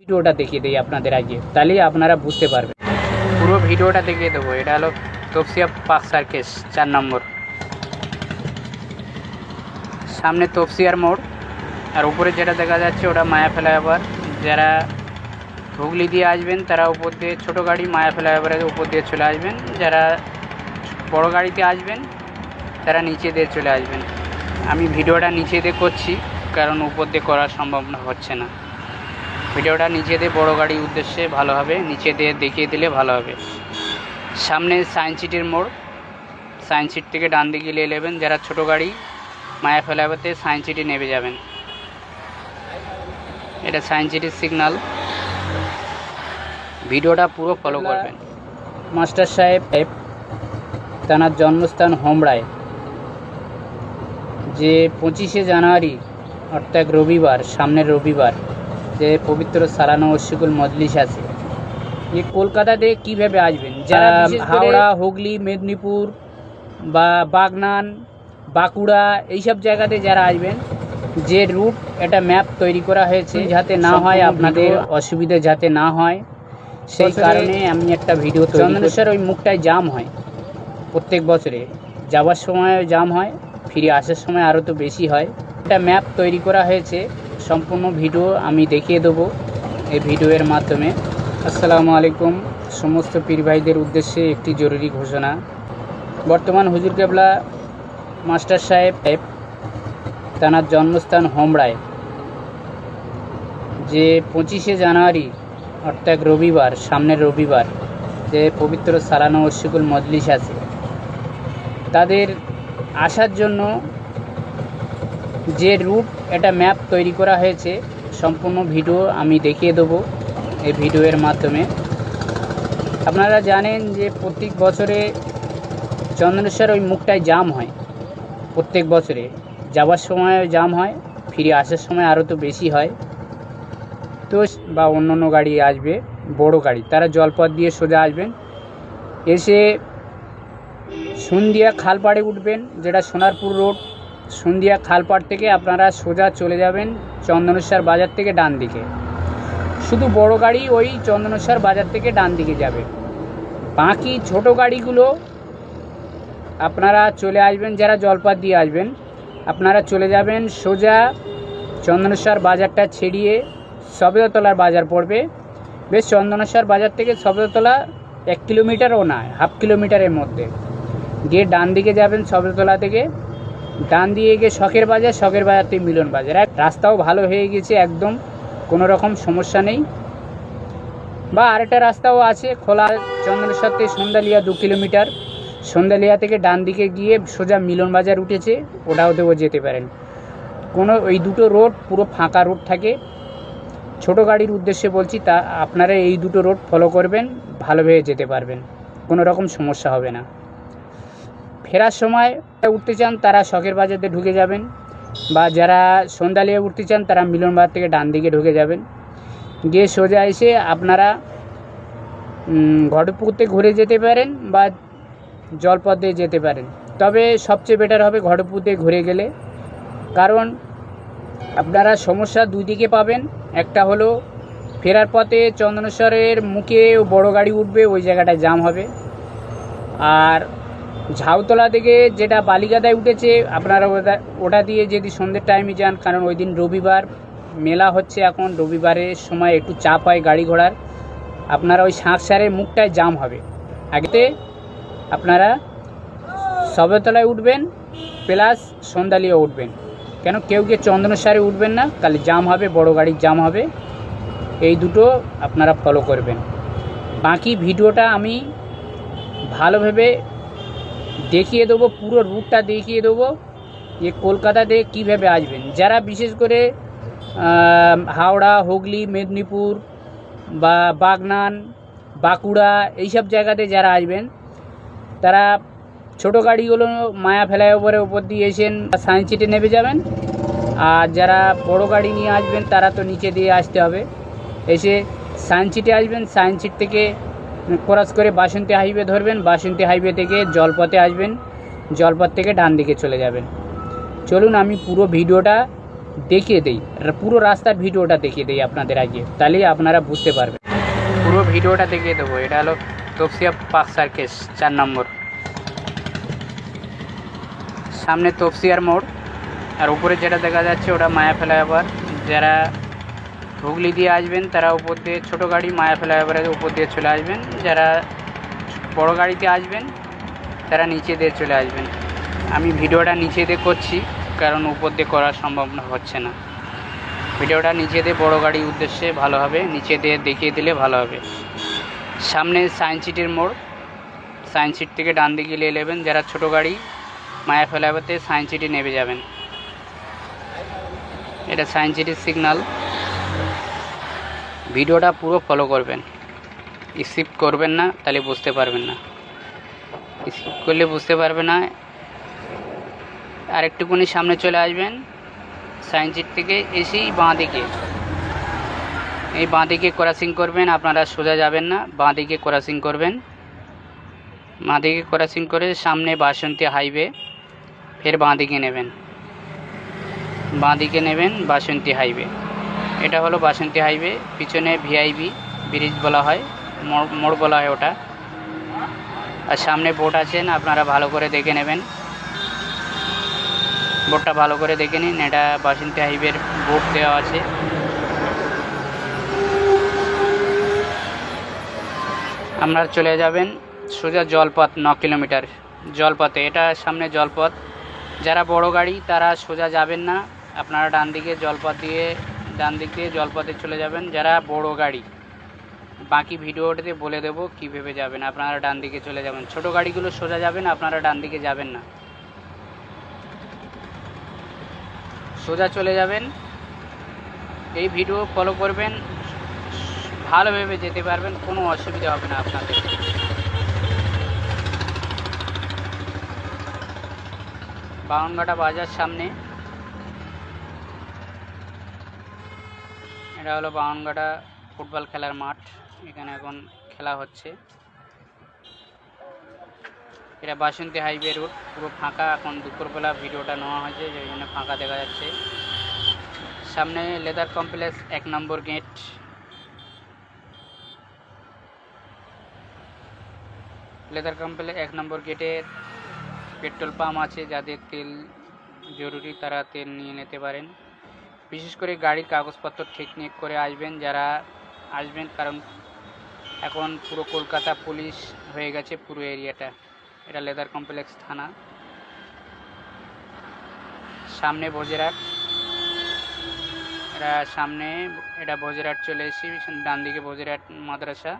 ভিডিওটা দেখিয়ে দিই আপনাদের আগে। তাহলেই আপনারা বুঝতে পারবেন। পুরো ভিডিওটা দেখিয়ে দেবো। এটা হলো তপসিয়া পার্ক সার্কেস, চার নম্বর। সামনে তপসিয়ার মোড়। আর উপরে যেটা দেখা যাচ্ছে, ওটা মায়া ফ্লাইওভার। যারা হুগলি দিয়ে আসবেন, তারা উপর দিয়ে ছোটো গাড়ি মায়া ফ্লাইওভারের উপর দিয়ে চলে আসবেন। যারা বড় গাড়িতে আসবেন, তারা নিচে দিয়ে চলে আসবেন। আমি ভিডিওটা নিচে দিয়ে করছি, কারণ উপর দিয়ে করা সম্ভবনা হচ্ছে না। ভিডিওটা নিচে দিয়ে বড় গাড়ির উদ্দেশ্যে ভালো হবে নিচে দিয়ে দেখিয়ে দিলে ভালো হবে। সামনে সায়েন্স সিটির মোড়। সায়েন্স সিটি থেকে ডান দিকে নিয়ে নেবেন। যারা ছোটো গাড়ি মায়া ফেলাবাতে সায়েন্স সিটি নেমে যাবেন। এটা সায়েন্স সিটির সিগনাল। ভিডিওটা পুরো ফলো করবেন। মাস্টার সাহেব তাঁর জন্মস্থান হোমড়ায় যে পঁচিশে জানুয়ারি অর্থাৎ রবিবার সামনের রবিবার। যে পবিত্র সালানো অশিকুল মজলিস আছে। এই কলকাতাতে কীভাবে আসবেন? যারা হাওড়া হুগলি মেদিনীপুর বা বাগনান বাঁকুড়া এইসব জায়গাতে যারা আসবেন যে রুট এটা ম্যাপ তৈরি করা হয়েছে যাতে না হয় আপনাদের অসুবিধা যাতে না হয়। সেই কারণে আমি একটা ভিডিও চন্দনেশ্বর ওই মুখটায় জাম হয়। প্রত্যেক বছরে। যাওয়ার সময় জাম হয় ফিরে আসার সময় আরও তো বেশি হয়। একটা ম্যাপ তৈরি করা হয়েছে। সম্পূর্ণ ভিডিও আমি দেখিয়ে দেবো এই ভিডিওর মাধ্যমে। আসসালামু আলাইকুম। সমস্ত পীর ভাইদের উদ্দেশ্যে একটি জরুরি ঘোষণা। বর্তমান হুজুর কেবলা মাস্টার সাহেব তাঁর জন্মস্থান হোমড়ায় যে পঁচিশে জানুয়ারি, অর্থাৎ রবিবার, সামনের রবিবার, যে পবিত্র সালানো অশিকুল মজলিস আছে। তাদের আসার জন্য যে রুট এটা ম্যাপ তৈরি করা হয়েছে, সম্পূর্ণ ভিডিও আমি দেখিয়ে দেবো এই ভিডিওর মাধ্যমে। আপনারা জানেন যে প্রত্যেক বছরে চন্দনেশ্বর ওই মুখটায় জাম হয়। প্রত্যেক বছরে যাওয়ার সময় জাম হয়, ফিরে আসার সময় আরও তো বেশি হয়। তো বা অন্য অন্য গাড়ি আসবে, বড় গাড়ি, তারা জলপথ দিয়ে সোজা আসবেন। এসে সন্ধিয়া খালপাড়ে উঠবেন, যেটা সোনারপুর রোড সন্ধিয়া খালপাড় থেকে আপনারা সোজা চলে যাবেন চন্দনেশ্বর বাজার থেকে ডান দিকে। শুধু বড় গাড়ি ওই চন্দনেশ্বর বাজার থেকে ডান দিকে যাবে। বাকি ছোট গাড়িগুলো আপনারা চলে আসবেন, যারা জলপাত দিয়ে আসবেন, আপনারা চলে যাবেন সোজা চন্দনেশ্বর বাজারটা ছেড়িয়ে সবেদতলার বাজার পড়বে। বেশ, চন্দনেশ্বর বাজার থেকে সবেদতলা এক কিলোমিটারও না হাফ কিলোমিটারের মধ্যে। গিয়ে ডান দিকে যাবেন সবেদতলা থেকে। ডান দিয়ে গিয়ে শখের বাজার শখের বাজার থেকে মিলন বাজার। রাস্তাও ভালো হয়ে গেছে একদম, কোনো রকম সমস্যা নেই। বা আরেকটা রাস্তাও আছে, খোলা চন্দনেশ্বর থেকে সন্ধ্যালিয়া দু কিলোমিটার। সন্ধ্যালিয়া থেকে ডান দিকে গিয়ে সোজা মিলন বাজার উঠেছে, ওটাও দেবো যেতে পারেন। কোনো এই দুটো রোড পুরো ফাঁকা রোড থাকে। ছোট গাড়ির উদ্দেশ্যে বলছি, তা আপনারা এই দুটো রোড ফলো করবেন ভালোভাবে যেতে পারবেন। কোনো রকম সমস্যা হবে না। ফেরার সময় উঠতে চান, তারা শখের বাজারে ঢুকে যাবেন। বা যারা সন্ধ্যালিয়া উঠতে চান, তারা মিলন বাজার থেকে ডান দিকে ঢুকে যাবেন। গিয়ে সোজা এসে আপনারা ঘটপুকুরতে ঘুরে যেতে পারেন বা জলপথ যেতে পারেন। তবে সবচেয়ে বেটার হবে ঘটপুকুরতে ঘুরে গেলে। কারণ আপনারা সমস্যা দুই দিকে পাবেন। একটা হলো ফেরার পথে চন্দনেশ্বরের মুখে বড় গাড়ি উঠবে, ওই জায়গাটায় জাম হবে। আর ঝাউতলা থেকে যেটা বালিগাদায় উঠেছে, আপনারা ওটা ওটা দিয়ে যদি সন্ধ্যের টাইমে যান, কারণ ওই দিন রবিবার, মেলা হচ্ছে এখন, রবিবারের সময় একটু চাপ হয় গাড়ি ঘোড়ার। আপনারা ওই শাঁকসারের মুখটায় জাম হবে। আগেতে আপনারা সবেতলায় উঠবেন, প্লাস সন্ধ্যালিয়ে উঠবেন। কেন কেউ কেউ চন্দনেশ্বরে উঠবেন না, তাহলে জাম হবে, বড় গাড়ির জাম হবে। এই দুটো আপনারা ফলো করবেন। বাকি ভিডিওটা আমি ভালোভাবে দেখিয়ে দেবো, পুরো রুটটা দেখিয়ে দেবো যে কলকাতাতে কীভাবে আসবেন। যারা বিশেষ করে হাওড়া, হুগলি, মেদিনীপুর বা বাগনান, বাঁকুড়া এইসব জায়গাতে যারা আসবেন, তারা ছোট গাড়িগুলো মায়া ফ্লাইওভারের উপর দিয়ে এসেন সায়েন্স সিটি নেমে যাবেন। আর যারা বড় গাড়ি নিয়ে আসবেন, তারা তো নিচে দিয়ে আসতে হবে। এসে সায়েন্স সিটি আসবেন সায়েন্স সিটি থেকে ক্রস করে বাসন্তী হাইওয়ে ধরবেন, বাসন্তী হাইওয়ে থেকে জলপথে আসবেন, জলপথ থেকে ডান দিকে চলে যাবেন। চলুন আমি পুরো ভিডিওটা দেখিয়ে দিই পুরো রাস্তার ভিডিওটা দেখিয়ে দিই আপনাদের আগে তাহলে আপনারা বুঝতে পারবেন। পুরো ভিডিওটা দেখিয়ে দেবো, এটা হলো তপসিয়া পার্ক সার্কেস, চার নম্বর। সামনে তপসিয়ার মোড়, আর উপরে যেটা দেখা যাচ্ছে ওটা মায়া ফ্লাইওভার যারা হুগলি দিয়ে আসবেন, তারা উপর দিয়ে ছোটো গাড়ি মায়া ফ্লাইওভারের উপর দিয়ে চলে আসবেন। যারা বড় গাড়িতে আসবেন, তারা নিচে দিয়ে চলে আসবেন। আমি ভিডিওটা নিচে দিয়ে করছি, কারণ উপর দিয়ে করা সম্ভব হচ্ছে না। ভিডিওটা নিচে দিয়ে বড় গাড়ির উদ্দেশ্যে ভালো হবে, নিচে দিয়ে দেখিয়ে দিলে ভালো হবে। সামনে সায়েন্স সিটির মোড়। সায়েন্স সিটি থেকে ডান দিকে নিয়ে নেবেন যারা ছোটো গাড়ি মায়া ফেলাবাতে সায়েন্স সিটি নেমে যাবেন। এটা সায়েন্স সিটির সিগনাল ভিডিওটা পুরো ফলো করবেন। স্কিপ করবেন না, তাহলে বুঝতে পারবেন না। স্কিপ করলে বুঝতে পারবে না। আর একটুখানি সামনে চলে আসবেন সায়েন্স সিটি থেকে এসেই বাঁ দিকে। এই বাঁ দিকে ক্রসিং করবেন, আপনারা সোজা যাবেন না, বাঁ দিকে ক্রসিং করবেন। বাঁ দিকে ক্রসিং করে সামনে বাসন্তী হাইওয়ে ফের বাঁ দিকে নেবেন। বাঁ দিকে নেবেন বাসন্তী হাইওয়ে এটা হলো বাসন্তী হাইওয়ে, পিছনে ভিআইবি ব্রিজ বলা হয়, মোড় মোড় বলা হয় ওটা। আর সামনে বোট আছেন আপনারা ভালো করে দেখে নেবেন। বোটটা ভালো করে দেখে নিন, এটা বাসন্তী হাইওয়ের বোট দেওয়া আছে। আপনারা চলে যাবেন সোজা জলপথ, ন কিলোমিটার জলপথে। এটা সামনে জলপথ। যারা বড় গাড়ি, তারা সোজা যাবেন না। আপনারা ডান দিকে জলপথ দিয়ে ডান দিক দিয়ে জলপথে চলে যাবেন, যারা বড় গাড়ি। বাকি ভিডিওটাতে বলে দেবো কীভাবে যাবেন, আপনারা ডান দিকে চলে যাবেন। ছোট গাড়িগুলো সোজা যাবেন, আপনারা ডান দিকে যাবেন না। সোজা চলে যাবেন। এই ভিডিও ফলো করবেন ভালোভাবে যেতে পারবেন, কোনো অসুবিধা হবে না আপনাদের। বাউনঘাটা বাজার সামনে। এটা হলো বাউনঘাটা ফুটবল খেলার মাঠ। এখানে এখন খেলা হচ্ছে। এটা বাসন্তী হাইওয়ে রোড, পুরো ফাঁকা। এখন দুপুরবেলা ভিডিওটা নেওয়া হয়েছে, সেই জন্য ফাঁকা দেখা যাচ্ছে। সামনে লেদার কমপ্লেক্স, এক নম্বর গেট। লেদার কমপ্লেক্স, এক নম্বর গেটে পেট্রোল পাম্প আছে, যাদের তেল জরুরি, তারা তেল নিয়ে নিতে পারেন। বিশেষ করে গাড়ির কাগজপত্র ঠিক নিয়ে করে আসবেন, যারা আসবেন, কারণ এখন পুরো কলকাতা পুলিশ হয়ে গেছে পুরো এরিয়াটা। এটা লেদার কমপ্লেক্স থানা। সামনে ভোজেরাট এটা সামনে, এটা ভোজেরাট চলে এসেছি ডান দিকে ভোজেরাট মাদ্রাসা।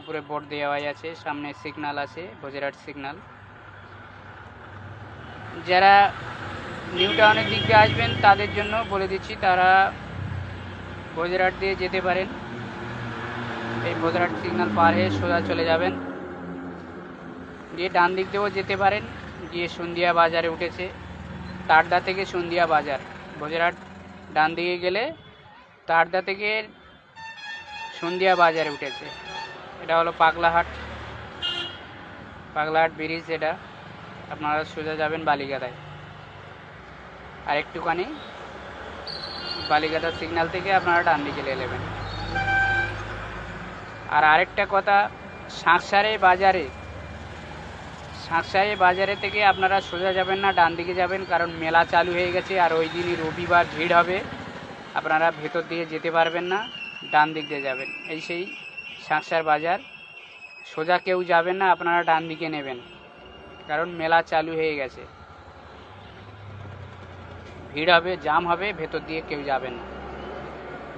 উপরে বোর্ড দেওয়াই আছে, সামনে সিগনাল আছে ভোজেরাট সিগনাল। যারা নিউ টাউনের দিক দিয়ে আসবেন, তাদের জন্য বলে দিচ্ছি, তারা ভোজেরাট দিয়ে যেতে পারেন। এই ভোজেরাট সিগন্যাল পার হয়ে সোজা চলে যাবেন। গিয়ে ডান দিক দিয়েও যেতে পারেন, গিয়ে সন্ধিয়া বাজারে উঠেছে। তারদা থেকে সন্ধিয়া বাজার। ভোজেরাট ডান দিকে গেলে তারদা থেকে সন্ধিয়া বাজারে উঠেছে। এটা হলো পাগলাহাট। পাগলাহাট ব্রিজ এটা। আপনারা সোজা যাবেন বালিগাদায় আর একটুখানি বালিগাদা সিগন্যাল থেকে আপনারা ডান দিকে নেবেন। আর আরেকটা কথা শাঁকসারে বাজারে শাঁকসারে বাজারে থেকে আপনারা সোজা যাবেন না, ডান দিকে যাবেন, কারণ মেলা চালু হয়ে গেছে, আর ওই দিনই রবিবার ভিড় হবে। আপনারা ভেতর দিয়ে যেতে পারবেন না, ডান দিক দিয়ে যাবেন। এই সেই শাঁকসার বাজার। সোজা কেউ যাবেন না, আপনারা ডান দিকে নেবেন, কারণ মেলা চালু হয়ে গেছে। ভিড় হবে, জাম হবে, ভেতর দিয়ে কেউ যাবেন না।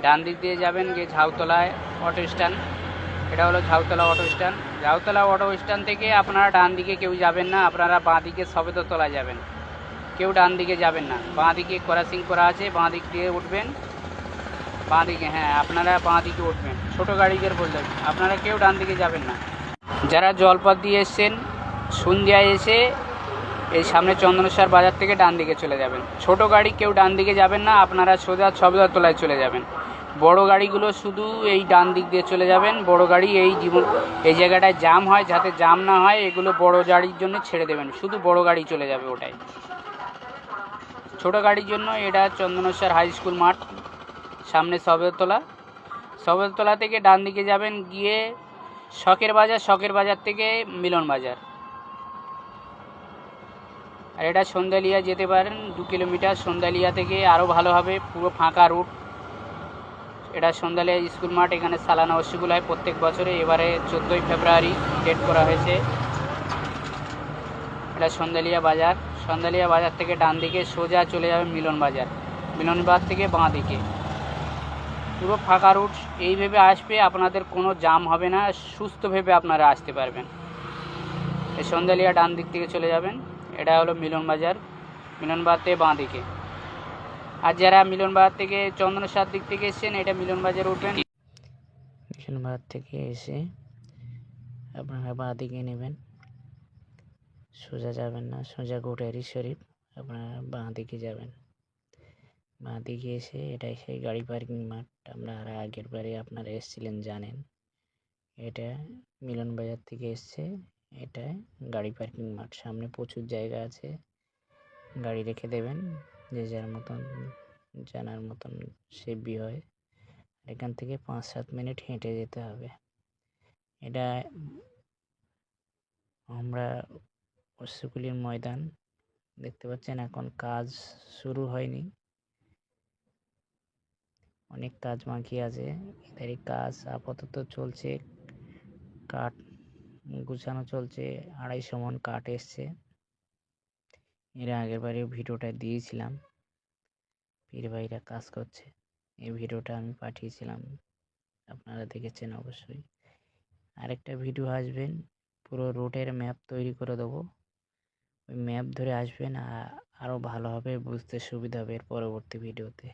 ডান দিক দিয়ে যাবেন গিয়ে ঝাউতলায় অটো স্ট্যান্ড এটা হলো Jhautala auto stand Jhautala auto stand থেকে আপনারা ডান দিকে কেউ যাবেন না, আপনারা বাঁ দিকে সবেদতলা যাবেন। কেউ ডান দিকে যাবেন না। বাঁ দিকে ক্রসিং করা আছে, বাঁ দিক দিয়ে উঠবেন। বাঁ দিকে হ্যাঁ আপনারা বাঁ দিকে উঠবেন। ছোটো গাড়িদের বলতে আপনারা কেউ ডান দিকে যাবেন না। যারা জলপথ দিয়ে এসছেন, সন্ধ্যায় এসে এই সামনে চন্দনেশ্বর বাজার থেকে ডান দিকে চলে যাবেন। ছোট গাড়ি কেউ ডান দিকে যাবেন না, আপনারা সোজা ছবদাতলায় চলে যাবেন। বড় গাড়িগুলো শুধু এই ডান দিক দিয়ে চলে যাবেন। বড় গাড়ি এই জীবন এই জায়গাটায় জাম হয়, যাতে জাম না হয়, এগুলো বড় গাড়ির জন্য ছেড়ে দেবেন। শুধু বড় গাড়ি চলে যাবে ওটাই। ছোটো গাড়ির জন্য এটা চন্দনেশ্বর হাই স্কুল মাঠ, সামনে সবেতলা সবেতলা থেকে ডান দিকে যাবেন, গিয়ে শখের বাজার শখের বাজার থেকে মিলন বাজার। আর এটা সন্ধ্যালিয়া যেতে পারেন, দু কিলোমিটার সন্ধ্যালিয়া থেকে আরও ভালো হবে, পুরো ফাঁকা রুট। এটা সন্ধ্যালিয়া স্কুল মাঠ, এখানে সালানা অসুগুল হয় প্রত্যেক বছরে, এবারে চোদ্দোই ফেব্রুয়ারি ডেট করা হয়েছে। এটা সন্ধ্যালিয়া বাজার সন্ধ্যালিয়া বাজার থেকে ডান দিকে সোজা চলে যাবে মিলন বাজার মিলন বাজার থেকে বাঁ দিকে। পুরো ফাঁকা রুট এইভাবে আসবে আপনাদের কোনো জাম হবে না সুস্থভাবে আপনারা আসতে পারবেন। এই সন্ধ্যালিয়া ডান দিক থেকে চলে যাবেন। এটা হলো মিলন বাজার, মিলন থেকে বাঁ দিকে। আর যারা মিলন বাজার থেকে চন্দনেশ্বর দিক থেকে এসছেন, এটা মিলন বাজার উঠবেন। মিশন বাজার থেকে এসে আপনারা বাঁ দিকে নেবেন। সোজা যাবেন না, সোজা গোটারি শরীফ, আপনারা বাঁ দিকে যাবেন। বাঁ দিকে এসে এটাই সেই গাড়ি পার্কিং মাঠ, আপনারা আগের বারে আপনারা এসেছিলেন জানেন। এটা মিলন বাজার থেকে এসছে এটা গাড়ি পার্কিং মাঠ সামনে প্রচুর জায়গা আছে। গাড়ি রেখে দেবেন, যে যার মতন জানার মতন সেভি হয়। এখান থেকে পাঁচ সাত মিনিট হেঁটে যেতে হবে। এটা আমরা অশ্বকুলির ময়দান, দেখতে পাচ্ছেন এখন কাজ শুরু হয়নি। অনেক কাজ বাকি আছে। এদের কাজ আপাতত চলছে। কাঠ গুছানো চলছে, আড়াইশো মন কাঠ এসছে। এর আগের বারে ভিডিওটা দিয়েছিলাম, পীর ভাইরা কাজ করছে। এই ভিডিওটা আমি পাঠিয়েছিলাম, আপনারা দেখেছেন অবশ্যই। আরেকটা ভিডিও আসবেন পুরো রুটের ম্যাপ তৈরি করে দেবো। ওই ম্যাপ ধরে আসবেন আর আরও ভালোভাবে বুঝতে সুবিধা হবে এর পরবর্তী ভিডিওতে।